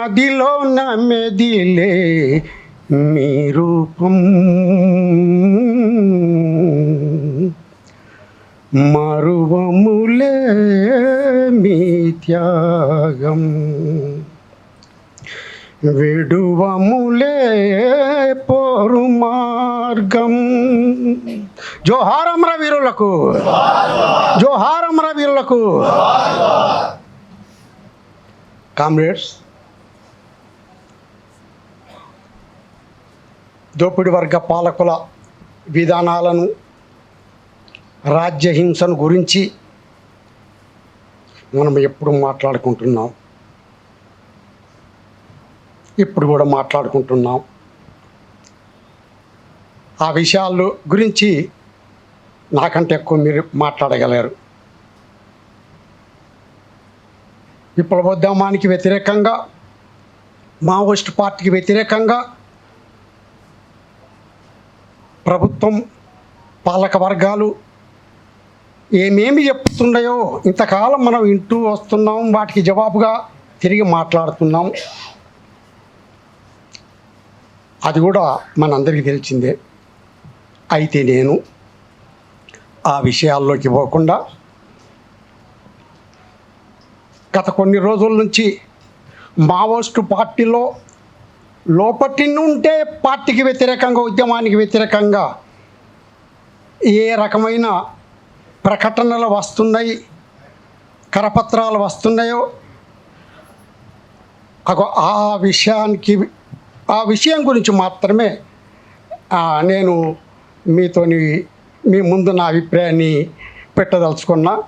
మదిలో నమ్మెదిలే మీ రూపం మరువములే మీ త్యాగం విడువములే పోరు మార్గం జోహారమ్ర వీరులకు జోహారమ్ర వీరులకు కామ్రేడ్స్ దోపిడి వర్గ పాలకుల విధానాలను రాజ్యహింసను గురించి మనం ఎప్పుడు మాట్లాడుకుంటున్నాం? ఇప్పుడు కూడా మాట్లాడుకుంటున్నాం. ఆ విషయాలు గురించి నాకంటే ఎక్కువ మీరు మాట్లాడగలరు. విప్లవోద్యమానికి వ్యతిరేకంగా మావోయిస్ట్ పార్టీకి వ్యతిరేకంగా ప్రభుత్వం పాలక వర్గాలు ఏమేమి చెప్తున్నాయో ఇంతకాలం మనం వింటూ వస్తున్నాం వాటికి జవాబుగా తిరిగి మాట్లాడుతున్నాం. అది కూడా మనందరికీ తెలిసిందే. అయితే నేను ఆ విషయాల్లోకి పోకుండా గత కొన్ని రోజుల నుంచి మావోస్టు పార్టీలో లోపటి నుండే పార్టీకి వ్యతిరేకంగా ఉద్యమానికి వ్యతిరేకంగా ఏ రకమైన ప్రకటనలు వస్తున్నాయి కరపత్రాలు వస్తున్నాయో అగో ఆ విషయానికి ఆ విషయం గురించి మాత్రమే నేను మీతోని మీ ముందు నా అభిప్రాయాన్ని పెట్టదలుచుకున్నా.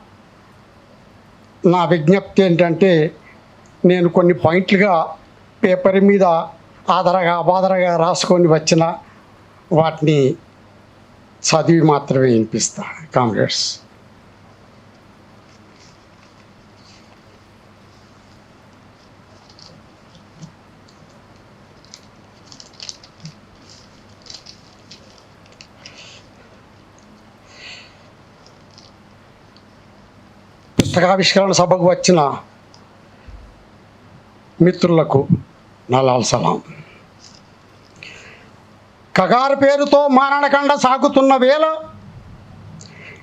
నా విజ్ఞప్తి ఏంటంటే నేను కొన్ని పాయింట్లుగా పేపర్ మీద ఆధారగా అబాధరగా రాసుకొని వచ్చిన వాటిని చదివి మాత్రమే వినిపిస్తా కామ్రేడ్స్. పుస్తకావిష్కరణ సభకు వచ్చిన మిత్రులకు నా లాల్ సలాం. కగారు పేరుతో మారణకండ సాగుతున్న వేళ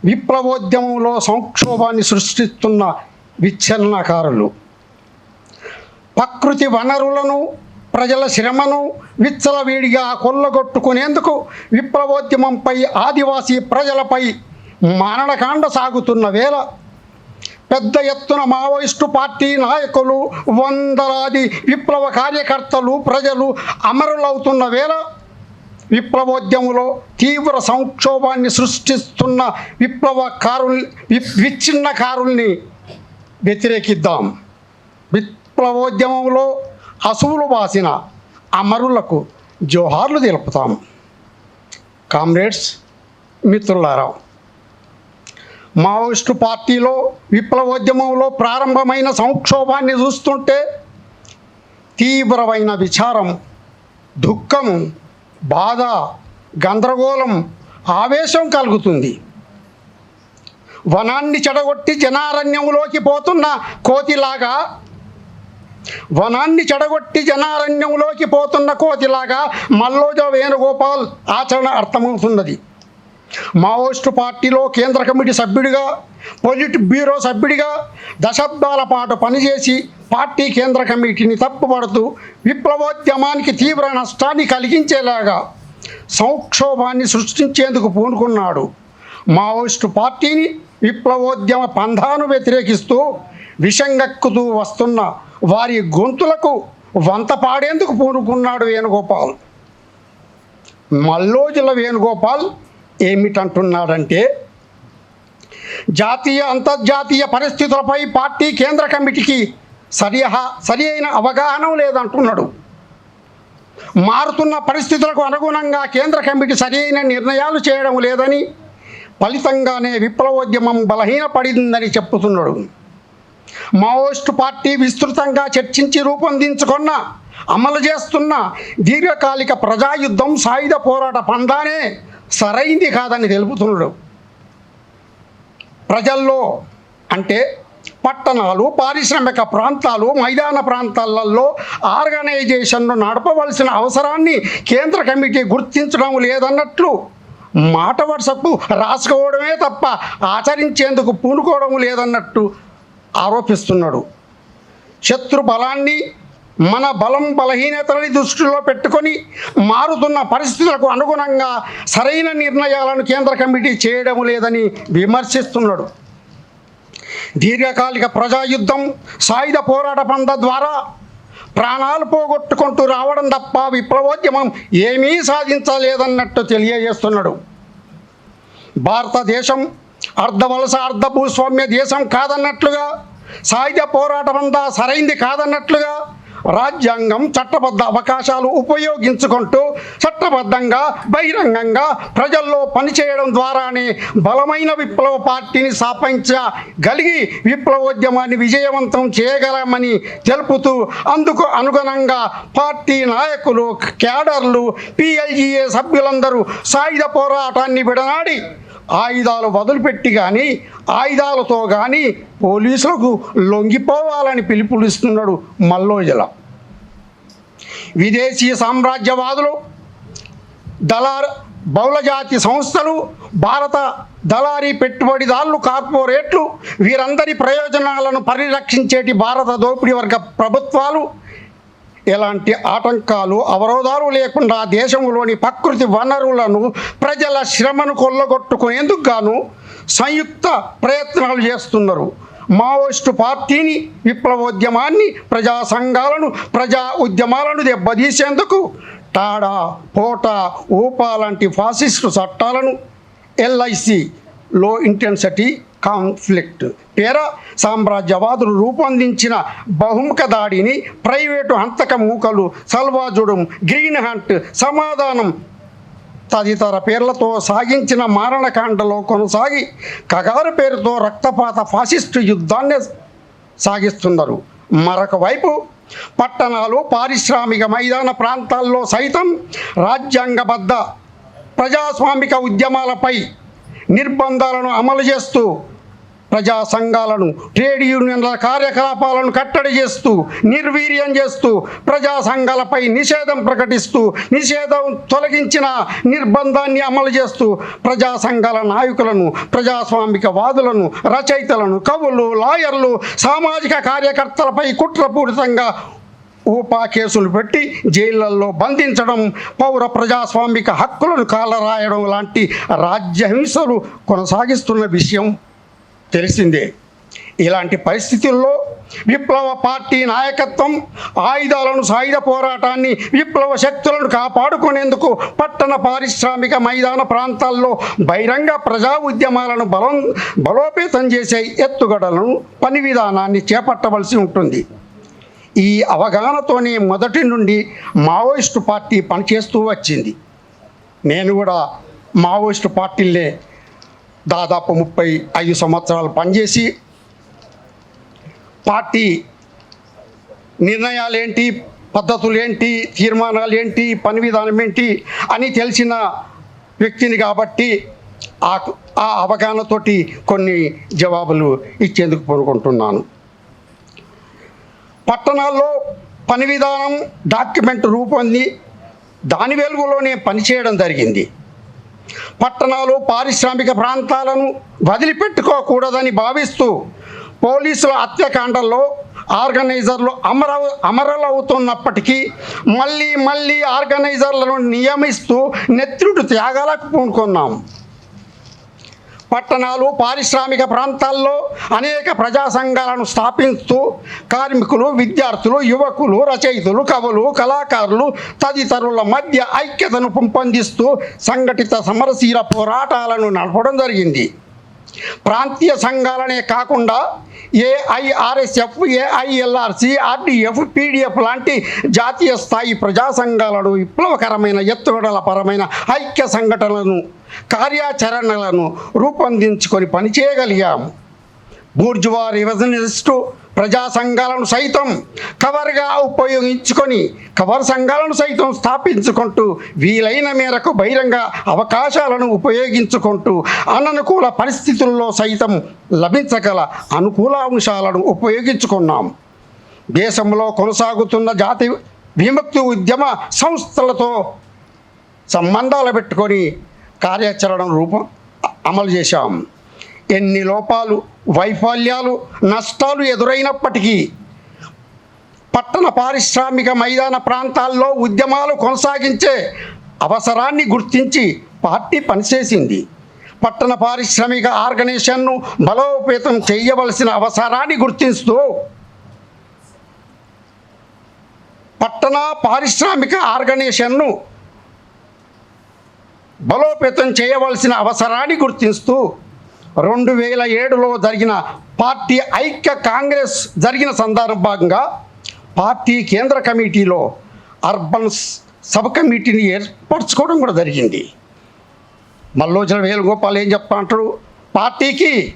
విప్లవోద్యమంలో సంక్షోభాన్ని సృష్టిస్తున్న విచ్ఛిన్నకారులు. ప్రకృతి వనరులను ప్రజల శ్రమను విచ్చలవిడిగా కొల్లగొట్టుకునేందుకు విప్లవోద్యమంపై ఆదివాసీ ప్రజలపై మారణకాండ సాగుతున్న వేళ పెద్ద ఎత్తున మావోయిస్టు పార్టీ నాయకులు వందలాది విప్లవ కార్యకర్తలు ప్రజలు అమరులవుతున్న వేళ విప్లవోద్యమంలో తీవ్ర సంక్షోభాన్ని సృష్టిస్తున్న విప్లవకారుల్ విచ్ఛిన్నకారుల్ని వ్యతిరేకిద్దాం. విప్లవోద్యమంలో అసువులు బాసిన అమరులకు జోహార్లు తెలుపుతాం. కామ్రేడ్స్ మిత్రులారా మావోయిస్టు పార్టీలో విప్లవోద్యమంలో ప్రారంభమైన సంక్షోభాన్ని చూస్తుంటే తీవ్రమైన విచారం దుఃఖం బాధ గందరగోళం ఆవేశం కలుగుతుంది. వనాన్ని చెడగొట్టి జనారణ్యంలోకి పోతున్న కోతిలాగా వనాన్ని చెడగొట్టి జనారణ్యంలోకి పోతున్న కోతిలాగా మల్లోజ వేణుగోపాల్ ఆచరణ అర్థమవుతున్నది. మావోయిస్టు పార్టీలో కేంద్ర కమిటీ సభ్యుడిగా పొలిట్ బ్యూరో సభ్యుడిగా దశాబ్దాల పాటు పనిచేసి పార్టీ కేంద్ర కమిటీని తప్పుపడుతూ విప్లవోద్యమానికి తీవ్ర నష్టాన్ని కలిగించేలాగా సంక్షోభాన్ని సృష్టించేందుకు పూనుకున్నాడు. మావోయిస్టు పార్టీని విప్లవోద్యమ పంధాను వ్యతిరేకిస్తూ విషంగక్కుతూ వస్తున్న వారి గొంతులకు వంత పాడేందుకు పూనుకున్నాడు వేణుగోపాల్. మల్లోజుల వేణుగోపాల్ ఏమిటంటున్నాడంటే జాతీయ అంతర్జాతీయ పరిస్థితులపై పార్టీ కేంద్ర కమిటీకి సరిహా సరి అయిన అవగాహన లేదంటున్నాడు. మారుతున్న పరిస్థితులకు అనుగుణంగా కేంద్ర కమిటీ సరి అయిన నిర్ణయాలు చేయడం లేదని ఫలితంగానే విప్లవోద్యమం బలహీనపడిందని చెప్పుతున్నాడు మావోయిస్టు పార్టీ విస్తృతంగా చర్చించి రూపొందించుకున్న అమలు చేస్తున్న దీర్ఘకాలిక ప్రజాయుద్ధం సాయుధ పోరాట పండానే సరైంది కాదని తెలుపుతున్నాడు. ప్రజల్లో అంటే పట్టణాలు పారిశ్రామిక ప్రాంతాలు మైదాన ప్రాంతాలలో ఆర్గనైజేషన్ను నడపవలసిన అవసరాన్ని కేంద్ర కమిటీ గుర్తించడం లేదన్నట్లు మాట వరుసకు రాసుకోవడమే తప్ప ఆచరించేందుకు పూనుకోవడం లేదన్నట్టు ఆరోపిస్తున్నాడు. శత్రు బలాన్ని మన బలం బలహీనతలని దృష్టిలో పెట్టుకొని మారుతున్న పరిస్థితులకు అనుగుణంగా సరైన నిర్ణయాలను కేంద్ర కమిటీ చేయడం లేదని విమర్శిస్తున్నాడు. దీర్ఘకాలిక ప్రజాయుద్ధం సాయుధ పోరాట పంద ద్వారా ప్రాణాలు పోగొట్టుకుంటూ రావడం తప్ప విప్లవోద్యమం ఏమీ సాధించలేదన్నట్టు తెలియజేస్తున్నాడు. భారతదేశం అర్ధవలస అర్ధ భూస్వామ్య దేశం కాదన్నట్లుగా సాయుధ పోరాటం అంతా సరైంది కాదన్నట్లుగా రాజ్యాంగం చట్టబద్ధ అవకాశాలు ఉపయోగించుకుంటూ చట్టబద్ధంగా బహిరంగంగా ప్రజల్లో పనిచేయడం ద్వారానే బలమైన విప్లవ పార్టీని స్థాపించగలిగి విప్లవోద్యమాన్ని విజయవంతం చేయగలమని తెలుపుతూ అందుకు అనుగుణంగా పార్టీ నాయకులు క్యాడర్లు పిఎల్జీఏ సభ్యులందరూ సాయుధ పోరాటాన్ని విడనాడి ఆయుధాలు వదిలిపెట్టి కానీ ఆయుధాలతో కానీ పోలీసులకు లొంగిపోవాలని పిలుపునిస్తున్నాడు మల్లోజల. విదేశీ సామ్రాజ్యవాదులు దళార్ బహుళజాతి సంస్థలు భారత దళారీ పెట్టుబడిదారులు కార్పొరేట్లు వీరందరి ప్రయోజనాలను పరిరక్షించేటి భారత దోపిడీ వర్గ ప్రభుత్వాలు ఎలాంటి ఆటంకాలు అవరోధాలు లేకుండా దేశంలోని ప్రకృతి వనరులను ప్రజల శ్రమను కొల్లగొట్టుకునేందుకు గాను సంయుక్త ప్రయత్నాలు చేస్తున్నారు. మావోయిస్టు పార్టీని విప్లవోద్యమాన్ని ప్రజా సంఘాలను ప్రజా ఉద్యమాలను దెబ్బతీసేందుకు టాడా పోటా ఊపా లాంటి ఫాసిస్టు చట్టాలను ఎల్ఐసి లో ఇంటెన్సిటీ కాన్ఫ్లిక్ట్ పేర సామ్రాజ్యవాదులు రూపొందించిన బహుముఖ దాడిని ప్రైవేటు హంతక మూకలు సల్వాజుడం గ్రీన్ హంట్ సమాధానం తదితర పేర్లతో సాగించిన మారణకాండలో కొనసాగి కగారు పేరుతో రక్తపాత ఫాసిస్టు యుద్ధాన్ని సాగిస్తున్నారు. మరొక వైపు పట్టణాలు పారిశ్రామిక మైదాన ప్రాంతాల్లో సైతం రాజ్యాంగబద్ధ ప్రజాస్వామిక ఉద్యమాలపై నిర్బంధాలను అమలు చేస్తూ ప్రజా సంఘాలను ట్రేడ్ యూనియన్ల కార్యకలాపాలను కట్టడి చేస్తూ నిర్వీర్యం చేస్తూ ప్రజా సంఘాలపై నిషేధం ప్రకటిస్తూ నిషేధం తొలగించిన నిర్బంధాన్ని అమలు చేస్తూ ప్రజా సంఘాల నాయకులను ప్రజాస్వామిక వాదులను రచయితలను కవులు లాయర్లు సామాజిక కార్యకర్తలపై కుట్రపూరితంగా ఊపా కేసులు పెట్టి జైళ్ళలో బంధించడం పౌర ప్రజాస్వామిక హక్కులను కాలరాయడం లాంటి రాజ్యహింసలు కొనసాగిస్తున్న విషయం తెలిసిందే. ఇలాంటి పరిస్థితుల్లో విప్లవ పార్టీ నాయకత్వం ఆయుధాలను సాయుధ పోరాటాన్ని విప్లవ శక్తులను కాపాడుకునేందుకు పట్టణ పారిశ్రామిక మైదాన ప్రాంతాల్లో బహిరంగ ప్రజా ఉద్యమాలను బలం బలోపేతం చేసే ఎత్తుగడలను పని విధానాన్ని చేపట్టవలసి ఉంటుంది. ఈ అవగాహనతోనే మొదటి నుండి మావోయిస్టు పార్టీ పనిచేస్తూ వచ్చింది. నేను కూడా మావోయిస్టు పార్టీలే దాదాపు ముప్పై ఐదు సంవత్సరాలు పనిచేసి పార్టీ నిర్ణయాలు ఏంటి పద్ధతులు ఏంటి తీర్మానాలు ఏంటి పని విధానం ఏంటి అని తెలిసిన వ్యక్తిని కాబట్టి ఆ ఆ అవగాహనతోటి కొన్ని జవాబులు ఇచ్చేందుకు కోరుకుంటున్నాను. పట్టణాల్లో పని విధానం డాక్యుమెంట్ రూపొంది దాని వెలుగులోనే పనిచేయడం జరిగింది. పట్టణాలు పారిశ్రామిక ప్రాంతాలను వదిలిపెట్టుకోకూడదని భావిస్తూ పోలీసుల హత్యకాండల్లో ఆర్గనైజర్లు అమర అమరలవుతున్నప్పటికీ మళ్ళీ మళ్ళీ ఆర్గనైజర్లను నియమిస్తూ నెత్రుడు త్యాగాలకు పూనుకున్నాం. పట్టణాలు పారిశ్రామిక ప్రాంతాల్లో అనేక ప్రజా సంఘాలను స్థాపిస్తూ కార్మికులు విద్యార్థులు యువకులు రచయితలు కవులు కళాకారులు తదితరుల మధ్య ఐక్యతను పెంపొందిస్తూ సంఘటిత సమరశీల పోరాటాలను నడపడం జరిగింది. ప్రాంతీయ సంఘాలనే కాకుండా ఏఐఆర్ఎస్ఎఫ్ ఏఐఎల్ఆర్సి ఆర్డిఎఫ్ పీడిఎఫ్ లాంటి జాతీయ స్థాయి ప్రజా సంఘాలను విప్లవకరమైన ఎత్తుగడల పరమైన ఐక్య సంఘటనలను కార్యాచరణలను రూపొందించుకొని పనిచేయగలిగాము బూర్జువా రివజనిస్టు ప్రజా సంఘాలను సైతం కవర్గా ఉపయోగించుకొని కవర్ సంఘాలను సైతం స్థాపించుకుంటూ వీలైన మేరకు బహిరంగ అవకాశాలను ఉపయోగించుకుంటూ అననుకూల పరిస్థితుల్లో సైతం లభించగల అనుకూల అంశాలను ఉపయోగించుకున్నాం. దేశంలో కొనసాగుతున్న జాతి విముక్తి ఉద్యమ సంస్థలతో సంబంధాలు పెట్టుకొని కార్యాచరణ రూపం అమలు చేశాం. ఎన్ని లోపాలు వైఫల్యాలు నష్టాలు ఎదురైనప్పటికీ పట్టణ పారిశ్రామిక మైదాన ప్రాంతాల్లో ఉద్యమాలు కొనసాగించే అవసరాన్ని గుర్తించి పార్టీ పనిచేసింది. పట్టణ పారిశ్రామిక ఆర్గనైజేషన్ను బలోపేతం చేయవలసిన అవసరాన్ని గుర్తిస్తూ పట్టణ పారిశ్రామిక ఆర్గనైజేషన్ను బలోపేతం చేయవలసిన అవసరాన్ని గుర్తిస్తూ రెండు వేల ఏడులో జరిగిన పార్టీ ఐక్య కాంగ్రెస్ జరిగిన సందర్భంగా పార్టీ కేంద్ర కమిటీలో అర్బన్ సబ్ కమిటీని ఏర్పరచుకోవడం కూడా జరిగింది. మల్లోజన వేణుగోపాల్ ఏం చెప్తా పార్టీకి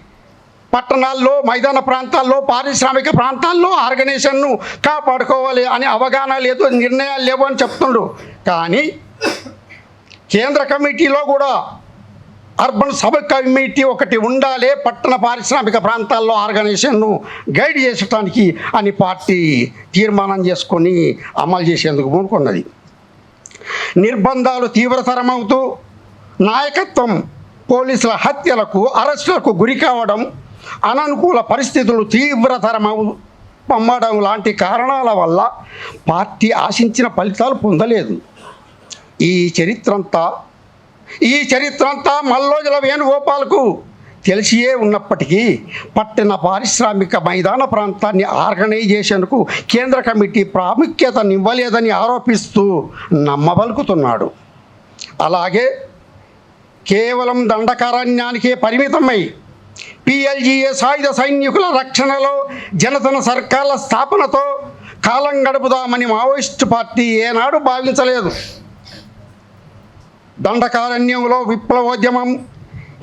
పట్టణాల్లో మైదాన ప్రాంతాల్లో పారిశ్రామిక ప్రాంతాల్లో ఆర్గనైజేషన్ను కాపాడుకోవాలి అని అవగాహన లేదు నిర్ణయాలు లేవు అని చెప్తుండు. కానీ కేంద్ర కమిటీలో కూడా అర్బన్ సబ్ కమిటీ ఒకటి ఉండాలి పట్టణ పారిశ్రామిక ప్రాంతాల్లో ఆర్గనైజేషన్ను గైడ్ చేసడానికి అని పార్టీ తీర్మానం చేసుకొని అమలు చేసేందుకు పూనుకున్నది. నిర్బంధాలు తీవ్రతరమవుతూ నాయకత్వం పోలీసుల హత్యలకు అరెస్టులకు గురి కావడం అననుకూల పరిస్థితులు తీవ్రతరమవు పమ్మడం లాంటి కారణాల వల్ల పార్టీ ఆశించిన ఫలితాలు పొందలేదు. ఈ చరిత్రంతా ఈ చరిత్ర అంతా మల్లోజుల వేణుగోపాల్కు తెలిసియే ఉన్నప్పటికీ పట్టణ పారిశ్రామిక మైదాన ప్రాంతాన్ని ఆర్గనైజేషన్కు కేంద్ర కమిటీ ప్రాముఖ్యతనివ్వలేదని ఆరోపిస్తూ నమ్మబలుకుతున్నాడు. అలాగే కేవలం దండకారణ్యానికే పరిమితమై పిఎల్జిఏ సాయుధ సైనికుల రక్షణలో జనతన సర్కార్ల స్థాపనతో కాలం గడుపుదామని మావోయిస్టు పార్టీ ఏనాడు భావించలేదు. దండకారణ్యంలో విప్లవోద్యమం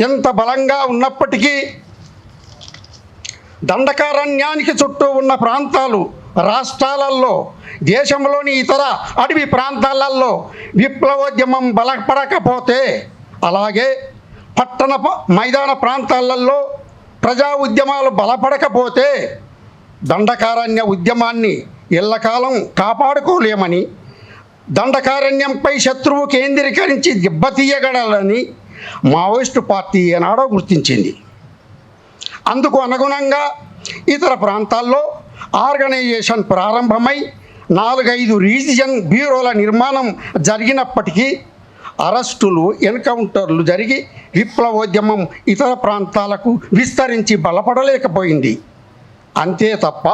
ఎంత బలంగా ఉన్నప్పటికీ దండకారణ్యానికి చుట్టూ ఉన్న ప్రాంతాలు రాష్ట్రాలలో దేశంలోని ఇతర అడవి ప్రాంతాలలో విప్లవోద్యమం బలపడకపోతే అలాగే పట్టణ మైదాన ప్రాంతాలలో ప్రజా ఉద్యమాలు బలపడకపోతే దండకారణ్య ఉద్యమాన్ని ఎల్లకాలం కాపాడుకోలేమని దండకారణ్యంపై శత్రువు కేంద్రీకరించి దెబ్బతీయగలలని మావోయిస్టు పార్టీ ఏనాడో గుర్తించింది. అందుకు అనుగుణంగా ఇతర ప్రాంతాల్లో ఆర్గనైజేషన్ ప్రారంభమై నాలుగైదు రీజియన్ బ్యూరోల నిర్మాణం జరిగినప్పటికీ అరెస్టులు ఎన్కౌంటర్లు జరిగి విప్లవోద్యమం ఇతర ప్రాంతాలకు విస్తరించి బలపడలేకపోయింది. అంతే తప్ప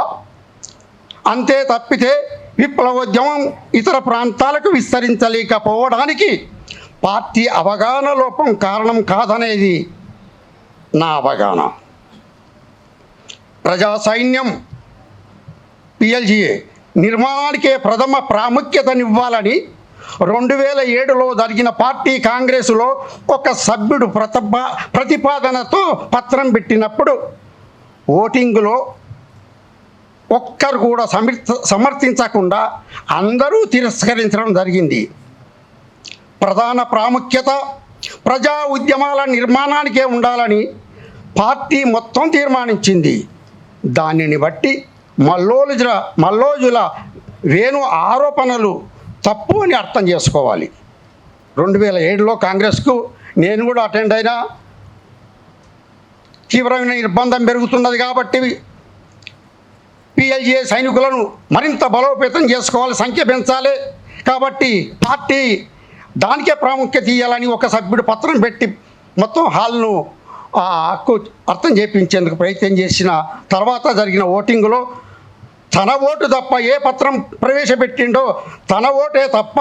అంతే తప్పితే విప్లవోద్యమం ఇతర ప్రాంతాలకు విస్తరించలేకపోవడానికి పార్టీ అవగాహన లోపం కారణం కాదనేది నా అవగాహన. ప్రజా సైన్యం పిఎల్జీఏ నిర్మాణానికే ప్రథమ ప్రాముఖ్యతనివ్వాలని రెండు వేల ఏడులో జరిగిన పార్టీ కాంగ్రెసులో ఒక సభ్యుడు ప్రతిపాదనతో పత్రం పెట్టినప్పుడు ఓటింగులో ఒక్కరు కూడా సమర్థ సమర్థించకుండా అందరూ తిరస్కరించడం జరిగింది. ప్రధాన ప్రాముఖ్యత ప్రజా ఉద్యమాల నిర్మాణానికే ఉండాలని పార్టీ మొత్తం తీర్మానించింది. దానిని బట్టి మల్లోజుల మల్లోజుల వేణు ఆరోపణలు తప్పు అని అర్థం చేసుకోవాలి. రెండు వేల ఏడులో కాంగ్రెస్కు నేను కూడా అటెండ్ అయినా తీవ్రమైన నిర్బంధం పెరుగుతున్నది కాబట్టి పిఎల్జే సైనికులను మరింత బలోపేతం చేసుకోవాలి సంఖ్య పెంచాలి కాబట్టి పార్టీ దానికే ప్రాముఖ్యత ఇవ్వాలని ఒక సభ్యుడు పత్రం పెట్టి మొత్తం హాల్ను ఆ హక్కు అర్థం చేయించేందుకు ప్రయత్నం చేసిన తర్వాత జరిగిన ఓటింగులో తన ఓటు తప్ప ఏ పత్రం ప్రవేశపెట్టిండో తన ఓటే తప్ప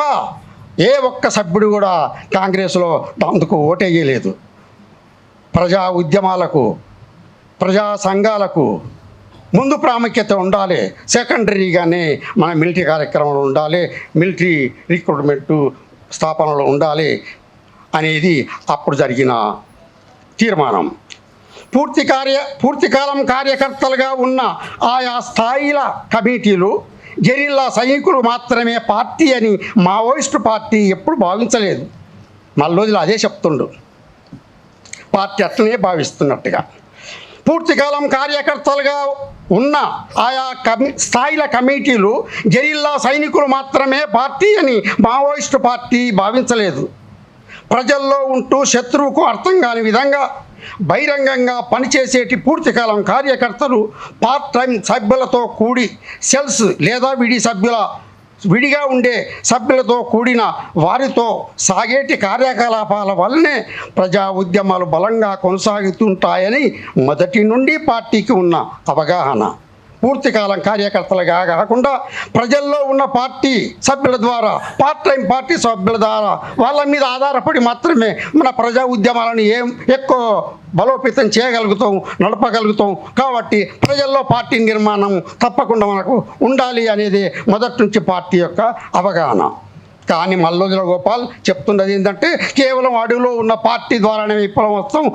ఏ ఒక్క సభ్యుడు కూడా కాంగ్రెస్లో అందుకు ఓటేయలేదు. ప్రజా ఉద్యమాలకు ప్రజా సంఘాలకు ముందు ప్రాముఖ్యత ఉండాలి. సెకండరీగానే మన మిలిటరీ కార్యక్రమాలు ఉండాలి. మిలిటరీ రిక్రూట్మెంటు స్థాపనలో ఉండాలి అనేది అప్పుడు జరిగిన తీర్మానం. పూర్తి కార్య పూర్తికాలం కార్యకర్తలుగా ఉన్న ఆయా స్థాయిల కమిటీలు గెరిల్లా సైనికులు మాత్రమే పార్టీ అని మావోయిస్టు పార్టీ ఎప్పుడు భావించలేదు. మళ్ళీ అదే చెప్తుండు. పార్టీ అట్లనే భావిస్తున్నట్టుగా. పూర్తికాలం కార్యకర్తలుగా ఉన్న ఆయా కమి స్థాయిల కమిటీలు గెరిల్లా సైనికులు మాత్రమే పార్టీ అని మావోయిస్టు పార్టీ భావించలేదు. ప్రజల్లో ఉంటూ శత్రువుకు అర్థం కాని విధంగా బహిరంగంగా పనిచేసేటి పూర్తికాలం కార్యకర్తలు పార్ట్ టైం సభ్యులతో కూడి సెల్స్ లేదా విడి సభ్యుల విడిగా ఉండే సభ్యులతో కూడిన వారితో సాగేటి కార్యకలాపాల వల్లనే ప్రజా ఉద్యమాలు బలంగా కొనసాగుతుంటాయని మొదటి నుండి పార్టీకి ఉన్న అవగాహన. పూర్తికాలం కార్యకర్తలుగా కాకుండా ప్రజల్లో ఉన్న పార్టీ సభ్యుల ద్వారా పార్ట్ టైం పార్టీ సభ్యుల ద్వారా వాళ్ళ మీద ఆధారపడి మాత్రమే మన ప్రజా ఉద్యమాలను ఏం ఎక్కువ బలోపేతం చేయగలుగుతాం నడపగలుగుతాం. కాబట్టి ప్రజల్లో పార్టీ నిర్మాణం తప్పకుండా మనకు ఉండాలి అనేది మొదటి నుంచి పార్టీ యొక్క అవగాహన. కానీ మల్లోజుల గోపాల్ చెప్తున్నది ఏంటంటే కేవలం అడవిలో ఉన్న పార్టీ ద్వారానే విప్లవం వస్తాం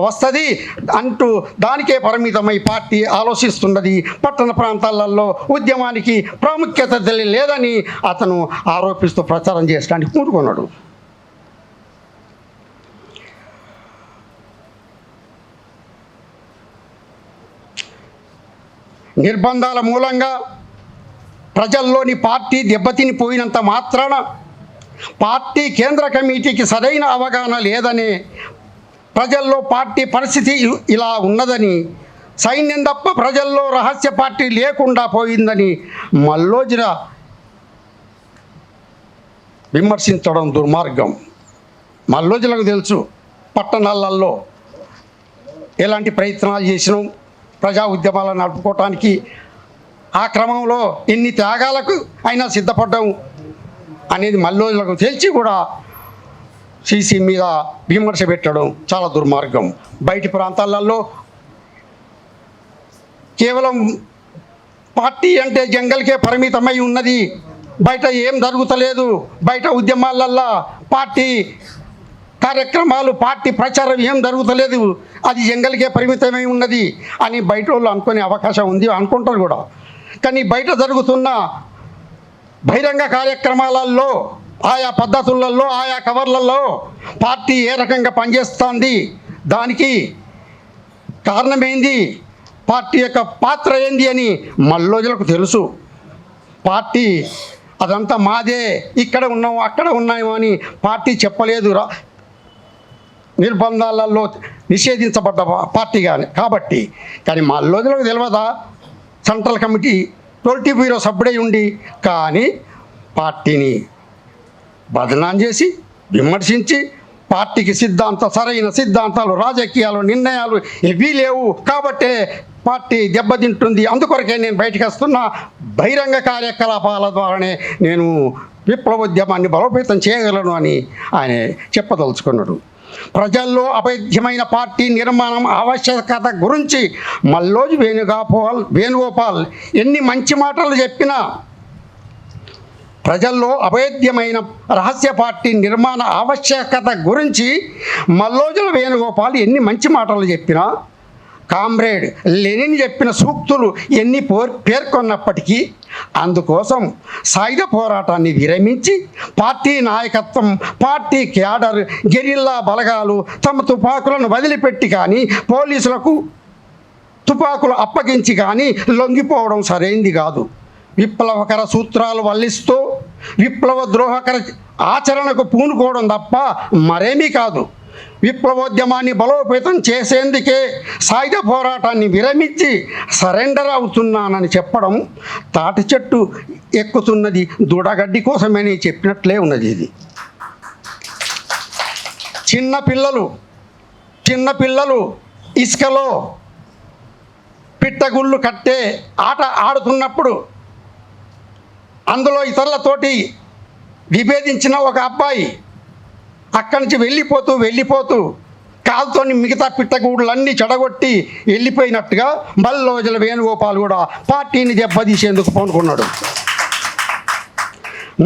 వస్తుంది అంటూ దానికే పరిమితమై పార్టీ ఆలోచిస్తున్నది. పట్టణ ప్రాంతాలలో ఉద్యమానికి ప్రాముఖ్యత తెలియలేదని అతను ఆరోపిస్తూ ప్రచారం చేయడానికి పూనుకున్నాడు నిర్బంధాల మూలంగా ప్రజల్లోని పార్టీ దెబ్బతిని పోయినంత మాత్రాన పార్టీ కేంద్ర కమిటీకి సరైన అవగాహన లేదని ప్రజల్లో పార్టీ పరిస్థితి ఇ- ఇలా ఉన్నదని సైన్యం తప్ప ప్రజల్లో రహస్య పార్టీ లేకుండా పోయిందని మల్లోజుల విమర్శించడం దుర్మార్గం. మల్లోజులకు తెలుసు పట్టణాలలో ఎలాంటి ప్రయత్నాలు చేసినాం ప్రజా ఉద్యమాలను నడుపుకోవటానికి ఆ క్రమంలో ఎన్ని త్యాగాలకు అయినా సిద్ధపడ్డాం అనేది మల్లోజులకు తెలిసి కూడా సీసీ మీద విమర్శ పెట్టడం చాలా దుర్మార్గం. బయటి ప్రాంతాలలో కేవలం పార్టీ అంటే జంగల్కే పరిమితమై ఉన్నది. బయట ఏం జరుగుతలేదు. బయట ఉద్యమాలల్లో పార్టీ కార్యక్రమాలు పార్టీ ప్రచారం ఏం జరుగుతలేదు. అది జంగల్కే పరిమితమై ఉన్నది అని బయట వాళ్ళు అనుకునే అవకాశం ఉంది అనుకుంటారు కూడా. కానీ బయట జరుగుతున్న బహిరంగ కార్యక్రమాలలో ఆయా పద్ధతులలో ఆయా కవర్లలో పార్టీ ఏ రకంగా పనిచేస్తుంది దానికి కారణమేంది పార్టీ యొక్క పాత్ర ఏంది అని మల్లోజులకు తెలుసు. పార్టీ అదంతా మాదే ఇక్కడ ఉన్నాము అక్కడ ఉన్నాము అని పార్టీ చెప్పలేదు. నిర్బంధాలలో నిషేధించబడ్డ పార్టీ కానీ కాబట్టి. కానీ మా అల్లోజులకు తెలియదా? సెంట్రల్ కమిటీ ట్వంటీ బ్యూరో సభ్యుడై ఉండి కానీ పార్టీని బదనాం చేసి విమర్శించి పార్టీకి సిద్ధాంత సరైన సిద్ధాంతాలు రాజకీయాలు నిర్ణయాలు ఇవి లేవు కాబట్టే పార్టీ దెబ్బతింటుంది. అందుకొరకే నేను బయటకు వస్తున్నా. బహిరంగ కార్యకలాపాల ద్వారానే నేను విప్లవోద్యమాన్ని బలోపేతం చేయగలను అని ఆయన చెప్పదలుచుకున్నాడు. ప్రజల్లో అభేద్యమైన పార్టీ నిర్మాణం ఆవశ్యకత గురించి మల్లోజు వేణుగోపాల్ వేణుగోపాల్ ఎన్ని మంచి మాటలు చెప్పినా ప్రజల్లో అభేద్యమైన రహస్య పార్టీ నిర్మాణ ఆవశ్యకత గురించి మల్లోజుల వేణుగోపాల్ ఎన్ని మంచి మాటలు చెప్పినా కామ్రేడ్ లెనిన్ చెప్పిన సూక్తులు ఎన్ని పోర్ పేర్కొన్నప్పటికీ అందుకోసం సాయుధ పోరాటాన్ని విరమించి పార్టీ నాయకత్వం పార్టీ క్యాడర్ గెరిల్లా బలగాలు తమ తుపాకులను వదిలిపెట్టి కానీ పోలీసులకు తుపాకులు అప్పగించి కానీ లొంగిపోవడం సరైంది కాదు. విప్లవకర సూత్రాలు వల్లిస్తూ విప్లవ ద్రోహకర ఆచరణకు పూనుకోవడం తప్ప మరేమీ కాదు. విప్లవోద్యమాన్ని బలోపేతం చేసేందుకే సాయుధ పోరాటాన్ని విరమించి సరెండర్ అవుతున్నానని చెప్పడం తాటి చెట్టు ఎక్కుతున్నది దూడగడ్డి కోసమని చెప్పినట్లే ఉన్నది ఇది. చిన్న పిల్లలు చిన్న పిల్లలు ఇసుకలో పిట్టగుళ్ళు కట్టే ఆట ఆడుతున్నప్పుడు అందులో ఇతరులతోటి విభేదించిన ఒక అబ్బాయి అక్కడి నుంచి వెళ్ళిపోతూ వెళ్ళిపోతూ కాలుతోని మిగతా పిట్టగూడులన్నీ చెడగొట్టి వెళ్ళిపోయినట్టుగా మల్లోజుల వేణుగోపాల్ కూడా పార్టీని దెబ్బతీసేందుకు పూనుకున్నాడు.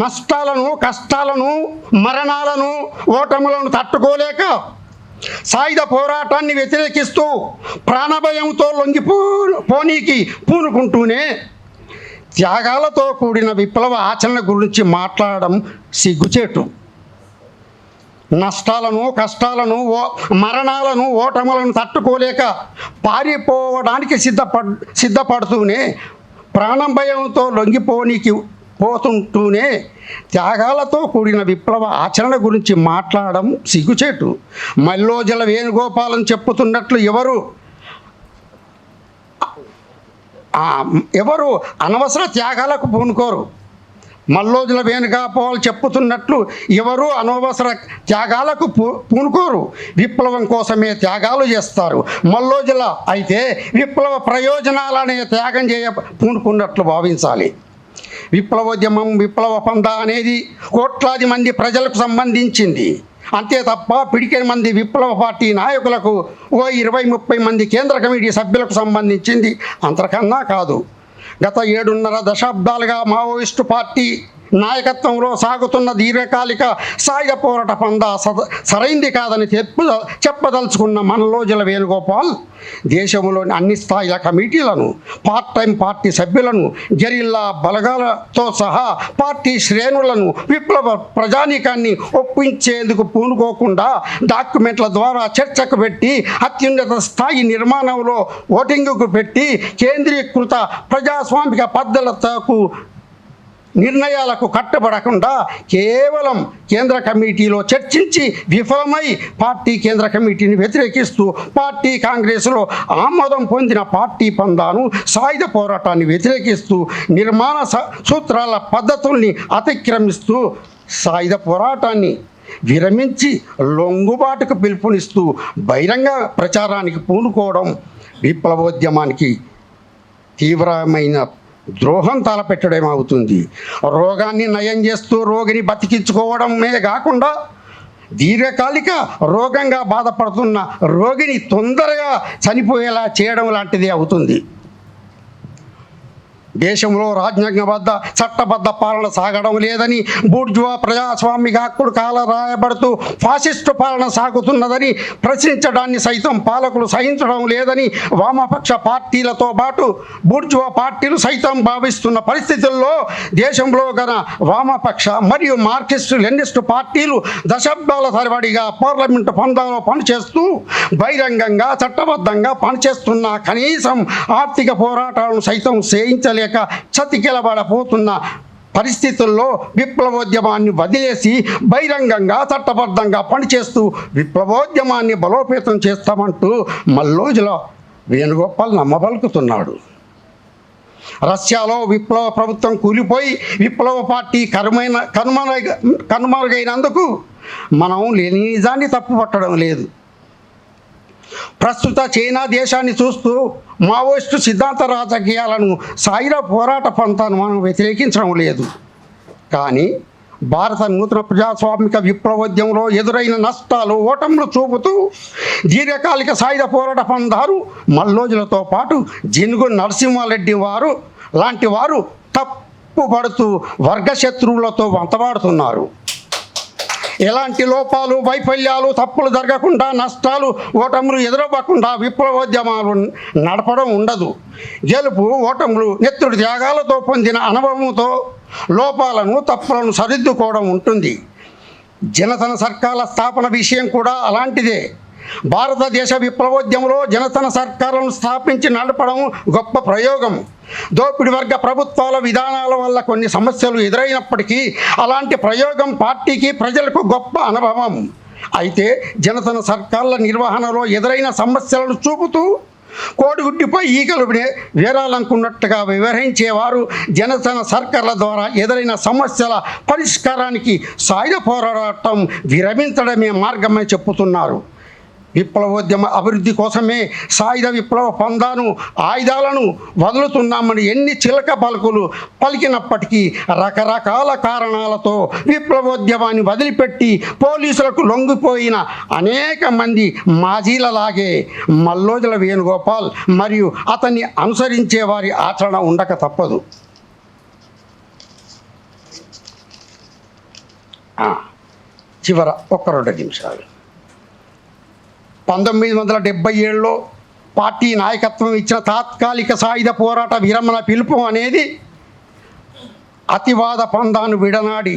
నష్టాలను కష్టాలను మరణాలను ఓటములను తట్టుకోలేక సాయుధ పోరాటాన్ని వ్యతిరేకిస్తూ ప్రాణభయంతో లొంగిపో పోనీకి పూనుకుంటూనే త్యాగాలతో కూడిన విప్లవ ఆచరణ గురించి మాట్లాడడం సిగ్గుచేటు. నష్టాలను కష్టాలను ఓ మరణాలను ఓటములను తట్టుకోలేక పారిపోవడానికి సిద్ధపడ్ సిద్ధపడుతూనే ప్రాణం భయంతో లొంగిపోనీకి పోతుంటూనే త్యాగాలతో కూడిన విప్లవ ఆచరణ గురించి మాట్లాడడం సిగ్గుచేటు. మల్లోజల వేణుగోపాలం చెప్పుతున్నట్లు ఎవరు ఎవరు అనవసర త్యాగాలకు పూనుకోరు. మల్లోజుల వేణుగాపాలు చెప్పుతున్నట్లు ఎవరు అనవసర త్యాగాలకు పూ పూనుకోరు. విప్లవం కోసమే త్యాగాలు చేస్తారు. మల్లోజుల అయితే విప్లవ ప్రయోజనాలనే త్యాగం చేయ పూనుకున్నట్లు భావించాలి. విప్లవోద్యమం విప్లవ పంద అనేది కోట్లాది మంది ప్రజలకు సంబంధించింది. అంతే తప్ప పిడికిన మంది విప్లవ పార్టీ నాయకులకు ఓ ఇరవై ముప్పై మంది కేంద్ర కమిటీ సభ్యులకు సంబంధించింది. అంతకన్నా కాదు. గత ఏడున్నర దశాబ్దాలుగా మావోయిస్టు పార్టీ నాయకత్వంలో సాగుతున్న దీర్ఘకాలిక సాయుధ పోరాట పంద సద- సరైంది కాదని చెప్పు చెప్పదలుచుకున్న మనలోజుల వేణుగోపాల్ దేశంలోని అన్ని స్థాయిల కమిటీలను పార్ట్ టైం పార్టీ సభ్యులను గెరిల్లా బలగాలతో సహా పార్టీ శ్రేణులను విప్లవ ప్రజానీకాన్ని ఒప్పించేందుకు పూనుకోకుండా డాక్యుమెంట్ల ద్వారా చర్చకు పెట్టి అత్యున్నత స్థాయి నిర్మాణంలో ఓటింగుకు పెట్టి కేంద్రీకృత ప్రజాస్వామిక పద్ధతులకు నిర్ణయాలకు కట్టబడకుండా కేవలం కేంద్ర కమిటీలో చర్చించి విఫలమై పార్టీ కేంద్ర కమిటీని వ్యతిరేకిస్తూ పార్టీ కాంగ్రెస్లో ఆమోదం పొందిన పార్టీ పందాను సాయుధ పోరాటాన్ని వ్యతిరేకిస్తూ నిర్మాణ స- సూత్రాల పద్ధతుల్ని అతిక్రమిస్తూ సాయుధ పోరాటాన్ని విరమించి లొంగుబాటుకు పిలుపునిస్తూ బహిరంగ ప్రచారానికి పూనుకోవడం విప్లవోద్యమానికి తీవ్రమైన ద్రోహం తలపెట్టడం అవుతుంది. రోగాన్ని నయం చేస్తూ రోగిని బతికించుకోవడమే కాకుండా దీర్ఘకాలిక రోగంగా బాధపడుతున్న రోగిని తొందరగా చనిపోయేలా చేయడం లాంటిది అవుతుంది. దేశంలో రాజ్యాంగబద్ధ చట్టబద్ధ పాలన సాగడం లేదని బూర్జువా ప్రజాస్వామిక హక్కుడు కాల రాయబడుతూ ఫాసిస్టు పాలన సాగుతున్నదని ప్రశ్నించడాన్ని సైతం పాలకులు సహించడం లేదని వామపక్ష పార్టీలతో పాటు బూర్జువా పార్టీలు సైతం భావిస్తున్న పరిస్థితుల్లో దేశంలో గల వామపక్ష మరియు మార్క్సిస్టు లెనిస్టు పార్టీలు దశాబ్దాల తరబడిగా పార్లమెంటు పందాలో పనిచేస్తూ బహిరంగంగా చట్టబద్ధంగా పనిచేస్తున్న కనీసం ఆర్థిక పోరాటాలను సైతం చేయించలేక చతికిలబడపోతున్న పరిస్థితుల్లో విప్లవోద్యమాన్ని వదిలేసి బహిరంగంగా చట్టబద్ధంగా పనిచేస్తూ విప్లవోద్యమాన్ని బలోపేతం చేస్తామంటూ మల్లోజుల వేణుగోపాల్ నమ్మబలుకుతున్నాడు రష్యాలో విప్లవ ప్రభుత్వం కూలిపోయి విప్లవ పార్టీ కనుమైన కనుమ కనుమరుగైనందుకు మనం లేని నిజాన్ని తప్పుపట్టడం లేదు. ప్రస్తుత చైనా దేశాన్ని చూస్తూ మావోయిస్టు సిద్ధాంత రాజకీయాలను సాయుధ పోరాట పంతాను మనం వ్యతిరేకించడం లేదు. కానీ భారత నూతన ప్రజాస్వామిక విప్లవోద్యంలో ఎదురైన నష్టాలు ఓటములు చూపుతూ దీర్ఘకాలిక సాయుధ పోరాట పందారు మల్లోజులతో పాటు జినుగు నరసింహారెడ్డి వారు లాంటి వారు తప్పుపడుతూ వర్గశత్రువులతో వంతవాడుతున్నారు ఎలాంటి లోపాలు వైఫల్యాలు తప్పులు జరగకుండా నష్టాలు ఓటములు ఎదురవ్వకుండా విప్లవోద్యమాలు నడపడం ఉండదు. గెలుపు ఓటములు నెత్తుడి త్యాగాలతో పొందిన అనుభవంతో లోపాలను తప్పులను సరిదిద్దుకోవడం ఉంటుంది. జనతన సర్కాల స్థాపన విషయం కూడా అలాంటిదే. భారతదేశ విప్లవోద్యమంలో జనతన సర్కారులను స్థాపించి నడపడం గొప్ప ప్రయోగం. దోపిడి వర్గ ప్రభుత్వాల విధానాల వల్ల కొన్ని సమస్యలు ఎదురైనప్పటికీ అలాంటి ప్రయోగం పార్టీకి ప్రజలకు గొప్ప అనుభవం. అయితే జనతన సర్కార్ల నిర్వహణలో ఎదురైన సమస్యలను చూపుతూ కోడిగుడ్డిపై ఈగలు వేరాలనుకున్నట్టుగా వ్యవహరించేవారు జనతన సర్కార్ల ద్వారా ఎదురైన సమస్యల పరిష్కారానికి సాయుధ పోరాటం విరమించడమే మార్గమని చెప్పుతున్నారు. విప్లవోద్యమ అభివృద్ధి కోసమే సాయుధ విప్లవ పందాను ఆయుధాలను వదులుతున్నామని ఎన్ని చిలక పలుకులు పలికినప్పటికీ రకరకాల కారణాలతో విప్లవోద్యమాన్ని వదిలిపెట్టి పోలీసులకు లొంగిపోయిన అనేక మంది మాజీలలాగే మల్లోజుల వేణుగోపాల్ మరియు అతన్ని అనుసరించే వారి ఆచరణ ఉండక తప్పదు. చివర ఒక్క రెండు నిమిషాలు. పంతొమ్మిది వందల డెబ్బై ఏడులో పార్టీ నాయకత్వం ఇచ్చిన తాత్కాలిక సాయుధ పోరాట విరమణ పిలుపు అనేది అతివాద పందాను విడనాడి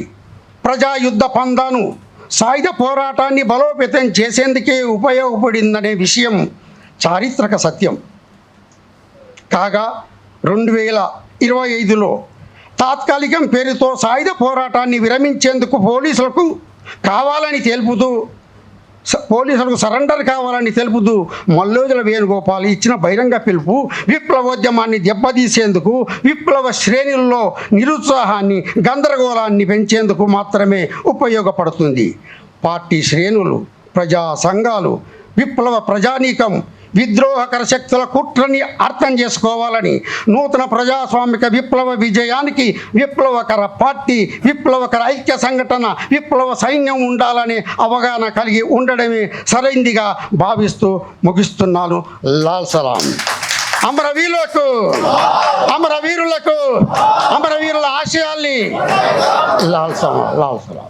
ప్రజాయుద్ధ పందాను సాయుధ పోరాటాన్ని బలోపేతం చేసేందుకే ఉపయోగపడిందనే విషయం చారిత్రక సత్యం. కాగా రెండు వేల ఇరవై ఐదులో తాత్కాలికం పేరుతో సాయుధ పోరాటాన్ని విరమించేందుకు పోలీసులకు కావాలని తెలుపుతూ పోలీసులకు సరెండర్ కావాలని తెలుపుతూ మల్లోజుల వేణుగోపాల్ ఇచ్చిన బహిరంగ పిలుపు విప్లవోద్యమాన్ని దెబ్బతీసేందుకు విప్లవ శ్రేణుల్లో నిరుత్సాహాన్ని గందరగోళాన్ని పెంచేందుకు మాత్రమే ఉపయోగపడుతుంది. పార్టీ శ్రేణులు ప్రజా సంఘాలు విప్లవ ప్రజానీకం విద్రోహకర శక్తుల కుట్రని అర్థం చేసుకోవాలని నూతన ప్రజాస్వామిక విప్లవ విజయానికి విప్లవకర పార్టీ విప్లవకర ఐక్య సంఘటన విప్లవ సైన్యం ఉండాలని అవగాహన కలిగి ఉండడమే సరైందిగా భావిస్తూ ముగిస్తున్నాను. లాల్ సలాం. అమరవీరులకు అమరవీరులకు అమరవీరుల ఆశయాల్ని. లాల్ సలాం లాల్ సలాం.